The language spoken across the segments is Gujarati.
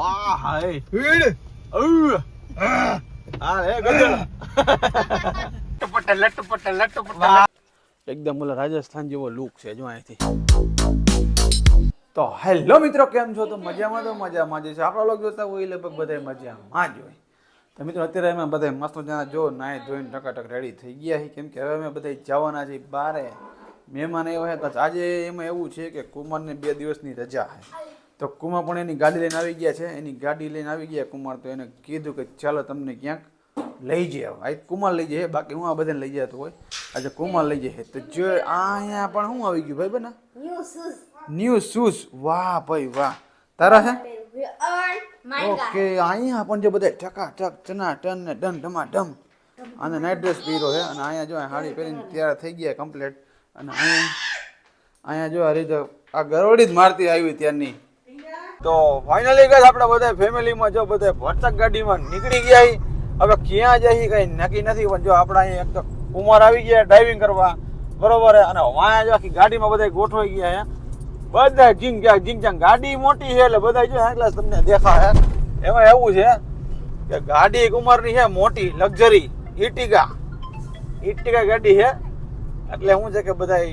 આ હાય વીડ અઉ. હા હે ગજલ લટપટ લટપટ લટપટ વાહ. એકદમ ઓલા રાજસ્થાન જેવો લુક છે જો અહીંથી તો હેલો મિત્રો કેમ છો? તો મજામાં તો મજામાં. જ છે આપણા લોકો જોતા હોય લગભગ બધા મજામાં જ હોય. તો મિત્રો અત્યારે અમે બધા મસ્ત મજાના જો નાય ધોઈને ટકાટક રેડી થઈ ગયા છે કેમ કે હવે અમે બધા જવાના છીએ બારે. મહેમાન એવા છે. તો આજે એમાં એવું છે કે કુમારને બે દિવસની રજા છે. તો કુમાર પણ એની ગાડી લઈને આવી ગયા છે. એની ગાડી લઈને આવી ગયા. કુમાર તો એને કીધું કે ચાલો તમને ક્યાંક લઈ જાય આ કુમાર લઈ જાય બાકી હું આ બધાને લઈ જતો હોય. આજે કુમાર લઈ જાય તો જો આ અહીંયા પણ શું આવી ગયું ભાઈ બના? ન્યૂ શૂઝ વાહ ભાઈ વાહ. તારા છે? ઓકે અહીંયા પણ જે બધા ટકા ટક ચના ટન ને ડન ઢમા ઢમ અને નાઇટ ડ્રેસ પહેર્યો છે. અને અહીંયા જો સાડી પહેરીને તૈયાર થઈ ગયા કમ્પ્લીટ અને અહીંયા અહીંયા જો આ રીતે આ ગરોડી જ મારતી આવી ત્યારની. તો ફાઇનલી ગઈ આપણે બધા ફેમિલીમાં જો બધા ભરતક ગાડીમાં નીકળી ગયા. હવે ક્યાં જઈ કઈ નક્કી નથી, પણ જો આપણે અહીંયા એક તો કુમાર આવી ગયા ડ્રાઇવિંગ કરવા. બરોબર અને વાયા જો આખી ગાડીમાં બધા ગોઠવાઈ ગયા બધા જીંગ જાંગ જીંગ જાંગ. ગાડી મોટી છે એટલે બધા જો એટલા તમને દેખાય એમાં એવું છે કે ગાડી કુમારની છે મોટી, લક્ઝરી ઇટિકા ઇટિકા ગાડી છે. એટલે શું છે કે બધા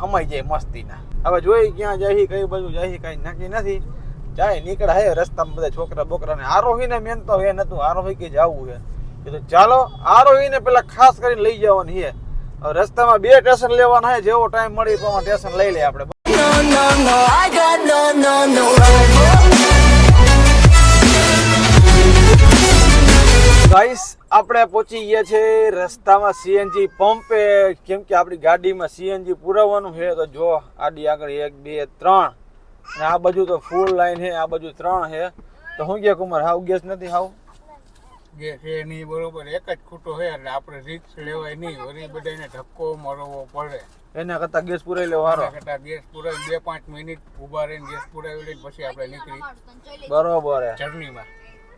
હમાઈ જાય મસ્તીના. હવે જોઈ ક્યાં જાય, કઈ બાજુ જાય, કઈ નક્કી નથી. જાય, નીકળે હે રસ્તામાં બધા છોકરા બોકરાને. આરોહીને મેન તો એ નતું આરોહી કે જવું છે કીધું ચાલો, આરોહીને પેલા ખાસ કરીને લઈ જવાની છે હવે રસ્તામાં બે સ્ટેશન લેવાના છે જેવો ટાઈમ મળી તો સ્ટેશન લઈ લે આપણે. ગાઈસ આપણે પહોંચી ગયા છે રસ્તામાં સીએનજી પંપે. કેમ કે આપણી ગાડીમાં સીએનજી પુરાવવાનું છે તો જો આડી આગળ એક બે ત્રણ. અને આ બાજુ તો ફૂલ લાઈન છે આ બાજુ ત્રણ છે. તો શું ગયા કુમાર હાવ ગેસ નથી હાવ? ગેસ છે નહીં બરોબર. એક જ ખૂટો છે એટલે આપણે રિક્સ લેવાય નહીં. વળી બધાને ધક્કો મરવો પડે. એના કરતા ગેસ પુરાવી લેવો હારો. કરતા ગેસ પુરાવી બે પાંચ મિનિટ ઊભા રહીને ગેસ પુરાવી લઈને પછી આપણે નીકળી. બરોબર હે. જર્નીમાં.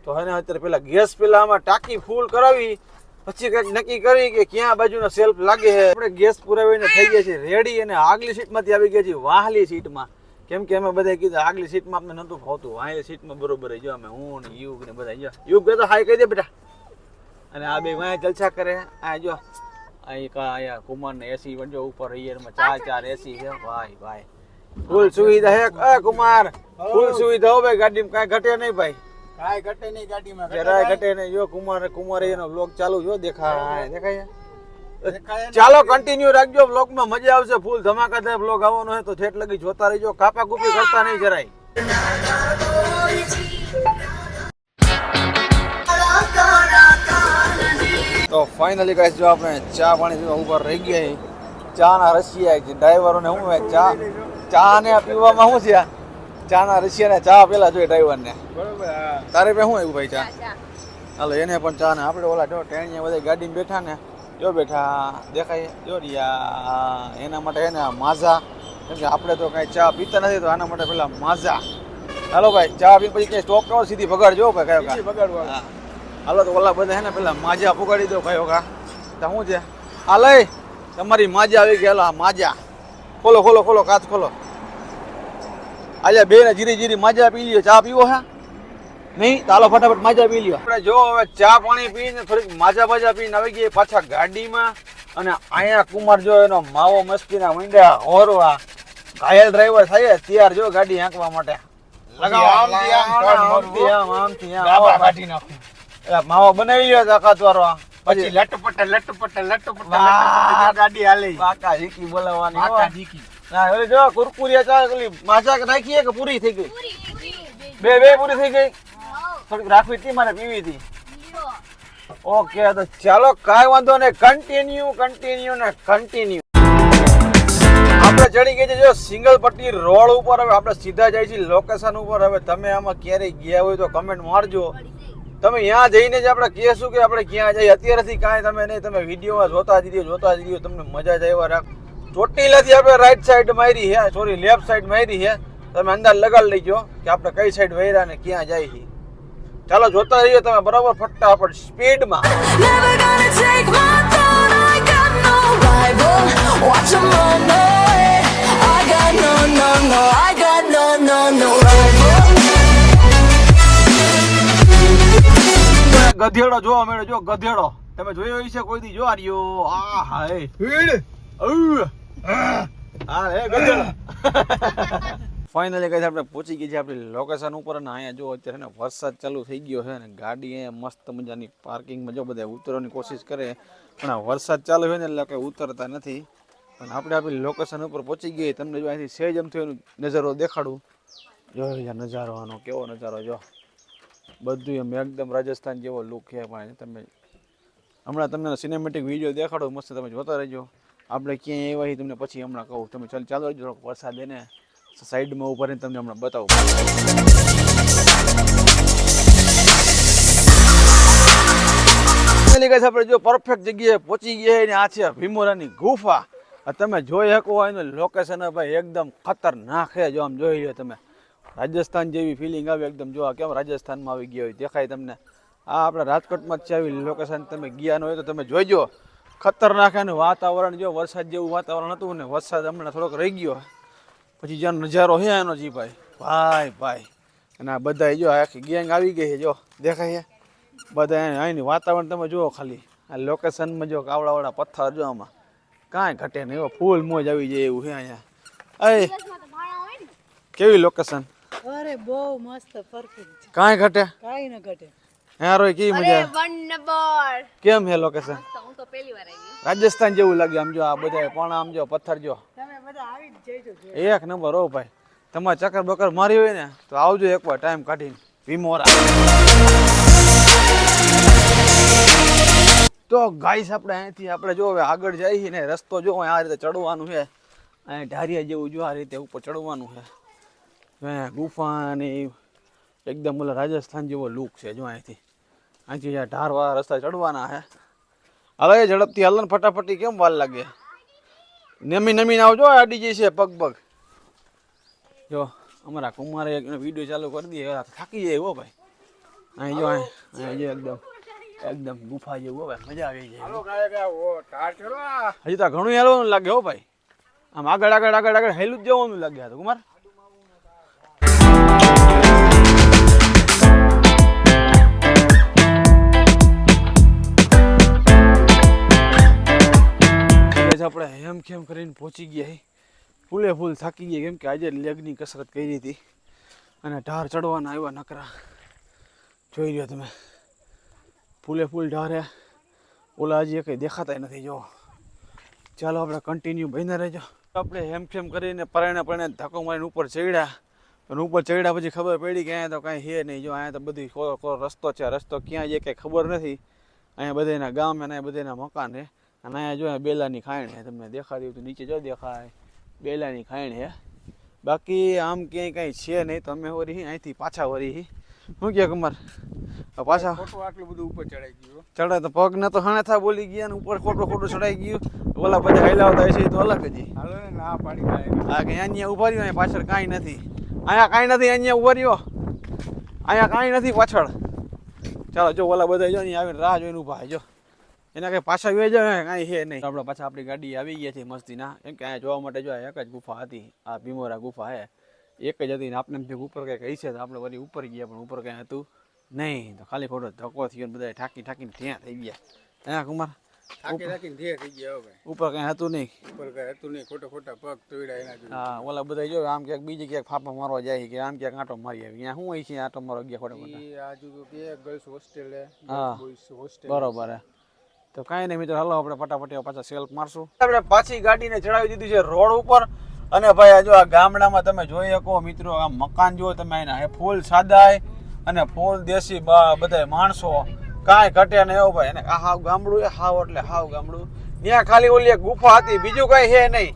તો હે અત્યારે પેલા ગેસ પેલા આમાં ટાંકી ફૂલ કરાવી પછી કંઈક નક્કી કરી કે ક્યાં બાજુનો સેલ્ફ લાગે છે. આપણે ગેસ પુરાવીને થઈ ગયા છે રેડી અને આગલી સીટમાંથી આવી ગયા છીએ વાહલી સીટમાં કેમ કે અમે બધા કીધું આગલી સીટમાં અમને નહોતું ફાવતું વાહલી સીટમાં બરોબર જ અમે હું ને યુગ ને બધા જો. યુગ તો હાય કહી દે બેટા. અને આ બે વાંહે જલસા કરે. આ જો અહીં કા અહીંયા કુમાર ને એસી વંજો ઉપર હૈયરમાં ચાર ચાર એસી છે. ભાઈ ભાઈ. ફૂલ સુવિધા હે કુમાર ફૂલ સુવિધા હો ભાઈ ગાડીમાં કાંઈ ઘટે નહીં ભાઈ. કાંઈ ઘટે નહીં ગાડીમાં જરાય ઘટે નહીં. જો કુમાર કુમાર એનો બ્લોગ ચાલુ જો દેખાય. દેખાય ચાલો કન્ટિન્યુ રાખજો. બ્લોગમાં મજા આવશે. ફૂલ ધમાકાદાર બ્લોગ આવવાનો હોય તો ઠેઠ લગી જોતા રહેજો. કાપા કુપી કરતા નહીં જરાય. તો ફાઇનલી ગાઈસ જો આપણે ચા પાણી પીવા ઉપર રહી ગયા ચા ના રસિયા છે. ડ્રાઈવરોને હોય ચા ચા ને પીવામાં શું છે ચા ના રસિયા ને ચા પેલા જોઈએ ડ્રાઈવર ને બરોબર તારે પે શું આવ્યું ભાઈ ચા? હાલો એને પણ ચા ને આપણે ઓલા જો ટેણીયા બધા ગાડીમાં બેઠા ને જો બેઠા દેખાય જો રિયા એના માટે એને આ માઝા. કેમ કે આપણે તો કાંઈ ચા પીતા નથી તો આના માટે પેલા માઝા. હાલો ભાઈ ચા પી પછી ક્યાંય સ્ટોપ કરો સીધી બગાડજો ભાઈ કયો કા? હાલો તો ઓલા બધા હે ને પેલા માજા પુગાડી દો કયો કા? તો શું છે? આ લઈ. તમારી માજા આવી આ માજા. ખોલો ખોલો ખોલો કાચ ખોલો. આજે બે ને જીરી જીરી માજા પી લ્યો ચા પીવો હે? નહીં? ચાલો ફટાફટ માજા પી લ્યો. આપણે જો હવે ચા પાણી પીને થોડીક માજા બાજા પીને આવી ગઈ પાછા ગાડીમાં અને અહીંયા કુમાર જો એનો માવો મસ્તીના મંડ્યા હોરવા. ઘાયલ ડ્રાઈવર થાય તૈયાર જો ગાડી હાંકવા માટે. લગાવો આમથી આમ, આમથી આમ, આમથી આમ. ગાભા કાઢી નાખું. એ માવો બનાવી લ્યો તાકાત વાળો પછી લટપટ લટપટ લટપટ ગાડી હાલે. કાકા ઝીકી બોલાવવાની. જીકી ના જો કુરકુરિયા ચા ઓલી માજા કે પૂરી થઈ ગઈ. બે બે પૂરી થઈ ગઈ? થોડીક રાખવી હતી મારે પીવી હતી. ઓકે તો ચાલો કાંઈ વાંધો નહીં. કન્ટિન્યુ કન્ટિન્યુ ને કન્ટિન્યુ આપણે ચડી ગઈ છે જો સિંગલ પટ્ટી રોડ ઉપર. હવે આપણે સીધા જાય છીએ લોકેશન ઉપર. હવે તમે આમાં ક્યારેય ગયા હોય તો કમેન્ટ મારજો. તમે ત્યાં જઈને જ આપણે કહેશું કે આપણે ક્યાં જઈએ. અત્યારેથી કાંઈ તમે નહીં તમે વિડીયોમાં જોતા જ રહ્યો જોતા જ રહ્યો તમને મજા જ આવ્યા રાખ. ચોટીલાથી આપણે રાઈટ સાઈડ મારી છે સોરી લેફ્ટ સાઈડ મારી છે તમે અંદાજ લગાડી લેજો કે આપણે કઈ સાઈડ વૈરા ને ક્યાં જાય છે ચાલો જોતા રહીએ તમે બરાબર ફટાફટ સ્પીડમાં. ગધેડો જોવા મળ્યો જો ગધેડો. તમે જોયો હશે કોઈ દી? જો આ રહ્યો આ હાય. ભીડ ફાઇનલી કઈ આપણે પહોંચી ગઈ છે આપણી લોકેશન ઉપર અને અહીંયા જો અત્યારે ને વરસાદ ચાલુ થઈ ગયો છે ને ગાડી અહીંયા મસ્ત મજાની પાર્કિંગમાં જો બધા ઉતરવાની કોશિશ કરે. પણ આ વરસાદ ચાલુ હોય ને એટલે કંઈ ઉતરતા નથી. પણ આપણે આપણી લોકેશન ઉપર પહોંચી ગઈ. તમને જો અહીંથી સહેજ એમ થયું નજારો દેખાડું. જો નજારો, આનો કેવો નજારો, જો. બધું એમ એકદમ રાજસ્થાન જેવો લુક છે પણ તમે હમણાં તમને સિનેમેટિક વીડિયો દેખાડો, મસ્ત તમે જોતા રહેજો. આપણે ક્યાંય એવા છીએ તમને પછી હમણાં કહું. તમે ચાલ, ચાલો જ થોડોક વરસાદ એને સાઈડમાં ઊભા રહીને તમને હમણાં બતાવું. આપણે જો પરફેક્ટ જગ્યાએ પહોંચી ગયા ને આ છે ભીમોરાની ગુફા. તમે જોઈ શકો એનું લોકેશન ભાઈ એકદમ ખતરનાક છે, જો આમ જોઈ લો તમે. રાજસ્થાન જેવી ફિલિંગ આવે એકદમ. જો કેમ રાજસ્થાનમાં આવી ગયા હોય, દેખાય તમને. આ આપણે રાજકોટમાં જ છે, આવી લોકેશન તમે ગયા ન હોય તો તમે જોઈજો. ખતરનાક અને વાતાવરણ જો વરસાદ જેવું વાતાવરણ હતું ને વરસાદ હમણાં થોડોક રહી ગયો. પછી જ્યાં નજારો છે એનો જી ભાઈ ભાઈ ભાઈ. અને આ બધા જો આખી ગેંગ આવી ગઈ છે જો દેખાય છે બધા અહીંની વાતાવરણ તમે જુઓ ખાલી. આ લોકેશનમાં જો કાવડાવાળા પથ્થર જો આમાં. કાંઈ ઘટે નહીં એવો ફૂલ મોજ આવી જાય એવું છે અહીંયા. અય કેવી લોકેશન અરે બહુ મસ્ત પરફેક્ટ કાંઈ ઘટે? કાંઈ ન ઘટે. હા રોય કેવી મજા કેમ છે લોકેશન હું તો પહેલી વાર આવી. રાજસ્થાન જેવું લાગ્યું. આમ જો આ બધા પણ આમ જો પથ્થર જો. તમે બધા આવી જ જઈજો એક નંબર હો ભાઈ. તમારે ચક્કર બકર મારી હોય ને તો આવજો એકવાર ટાઈમ કાઢીને. વિમોરા તો ગાઈસ આપણે અહીંથી આપણે જો હવે આગળ જઈએ છીએ ને રસ્તો જો આ રીતે ચડવાનું છે. અહીં ઢારિયા જેવું જો આ રીતે ઉપર ચડવાનું છે. ગુફા ને એકદમ ઓલા રાજસ્થાન જેવો લુક છે જો અહીંથી. અહીંથી ઢારવા ઢારવાળા રસ્તા ચડવાના છે. હવે એ ઝડપથી હલન ને ફટાફટી કેમ વાર લાગે? નમી નમીને આવજો આડી જઈ છે પગ પગ. જો અમારા કુમારે એક વીડિયો ચાલુ કરી દઈએ થાકી જાય હો ભાઈ. અહીં જો અહીં જો એકદમ એકદમ ગુફા જેવું હો ભાઈ મજા આવી જાય. હાલો. હજી તો ઘણું હેલવાનું લાગે હો ભાઈ. આમ આગળ આગળ આગળ આગળ હેલું જ જવાનું લાગે હતા તો કુમાર. ખેમ કરીને પહોંચી ગયા ફૂલે ફૂલ થાકી ગયા, કેમ કે આજે લેગની કસરત કરી હતી. અને ઢાર ચડવાના આવ્યા નકરા. જોઈ રહ્યો તમે. ફૂલે ફૂલ ઢારે. ઓલા હજી કંઈ દેખાતા નથી જો ચાલો આપણે કન્ટિન્યુ બહીને રહેજો. આપણે હેમ ખેમ કરીને પરાયણે પરાયણે ધક્કો મારીને ઉપર ચડ્યા. અને ઉપર ચડ્યા પછી ખબર પડી કે અહીંયા તો કાંઈ હે નહીં, જો અહીંયા તો બધી કોરો રસ્તો છે, રસ્તો ક્યાં છે કંઈ ખબર નથી. અહીંયા બધાના ગામ અને બધાના મકાન છે. અને અહીંયા જો બેલાની ખાણ છે તમને દેખાડ્યું તો નીચે જો દેખાય. બેલાની ખાણ છે. બાકી આમ ક્યાંય કાંઈ છે નહીં તમે વરી અહીંથી પાછા વળી શું કહે કમર? પાછા? આટલું બધું ઉપર ચડાઈ ગયું ચડે તો પગ ને તો હણેથા બોલી ગયા ને ઉપર ખોટું ખોટું ચડાઈ ગયું. ઓલા બધા આવતા હશે એ તો અલગ જ હાલો ને ના પાડી હા આ કે અહીંયા ઊભા રહ્યો અહીંયા પાછળ કાંઈ નથી. અહીંયા કાંઈ નથી અહીંયા ઊભા રહ્યો. અહીંયા કાંઈ નથી પાછળ. ચાલો જો ઓલા બધા જો અહીં આવીને રાહ જોઈને છે જો. એના કઈ પાછા વે જાય કાંઈ છે નહીં. આપણે પાછા આપણી ગાડી આવી ગયા છે મસ્તીના. એમ કે અહીંયા જોવા માટે જો એક જ ગુફા હતી આ ભીમોરા ગુફા હે. એક જ હતી ને આપણે એમ ઉપર કંઈક હશે તો આપણે વળી ઉપર ગયા પણ ઉપર કંઈ હતું નહીં. તો ખાલી ખોટો ધક્કો થયો ને બધા ઠાકી ઠાકીને ત્યાં થઈ ગયા. હા કુમાર? ઉપર કઈ હતું નહીં? ઉપર કઈ હતું નહીં. ખોટા ખોટા પગ તોડ્યા એના હા ઓલા બધા જો આમ ક્યાંક બીજી ક્યાંક ફાફા મારવા જાય કે આમ ક્યાંક આંટો મારી આવી. અહીંયા શું હોય છે? આંટો મારવા ગયા ખોટા ખોટા. આજુ કે ગર્લ્સ હોસ્ટેલ હે. હા. બોયસ હોસ્ટેલ બરોબર હે. તો કાંઈ નહીં મિત્રો, હાલો આપણે ફટાફટ પાછા સેલ્ફ મારશું. આપણે પાછી ગાડીને ચડાવી દીધી છે રોડ ઉપર. અને ભાઈ જો આ ગામડામાં તમે જોઈ શકો મિત્રો, આ મકાન જુઓ તમે એના એ ફૂલ સાદાય અને ફૂલ દેશી બધા માણસો. કાંઈ ઘટે ને એવો ભાઈ. અને આ હાવ ગામડું એ હાવ એટલે હાવ ગામડું. ત્યાં ખાલી ઓલી એક ગુફા હતી, બીજું કાંઈ છે નહીં.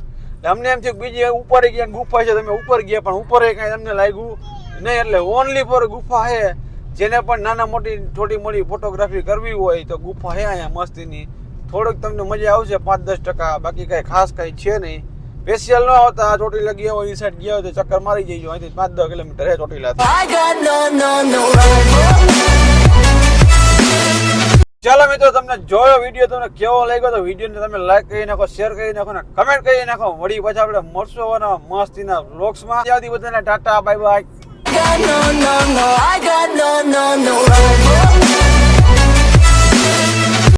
અમને એમ થયું બીજી ઉપર ગયા ગુફા છે, તમે ઉપર ગયા, પણ ઉપર કાંઈ તમને લાગ્યું નહીં. એટલે ઓનલી ફોર ગુફા છે. જેને પણ નાના મોટી થોડી મોટી ફોટોગ્રાફી કરવી હોય તો ગુફા હે અહીંયા મસ્તીની. થોડુંક તમને મજા આવશે પાંચ દસ ટકા. બાકી કાંઈ ખાસ કાંઈ છે નહીં. સ્પેશિયલ ન આવતા ચોટીલા ગયા હોય એ સાઈડ ગયા હોય તો ચક્કર મારી જઈજો. અહીંથી પાંચ દસ કિલોમીટર હે ચોટીલા. ચાલો મિત્રો તમને જોયો વીડિયો તમને કેવો લાગ્યો તો વિડીયોને તમે લાઈક કરી નાખો શેર કરી નાખો ને કમેન્ટ કરી નાખો. વળી પાછા આપણે મળશું મસ્તીના વ્લોગ્સમાં ત્યાંથી બધાને tata bye bye got no, no, no, I got no, no, no.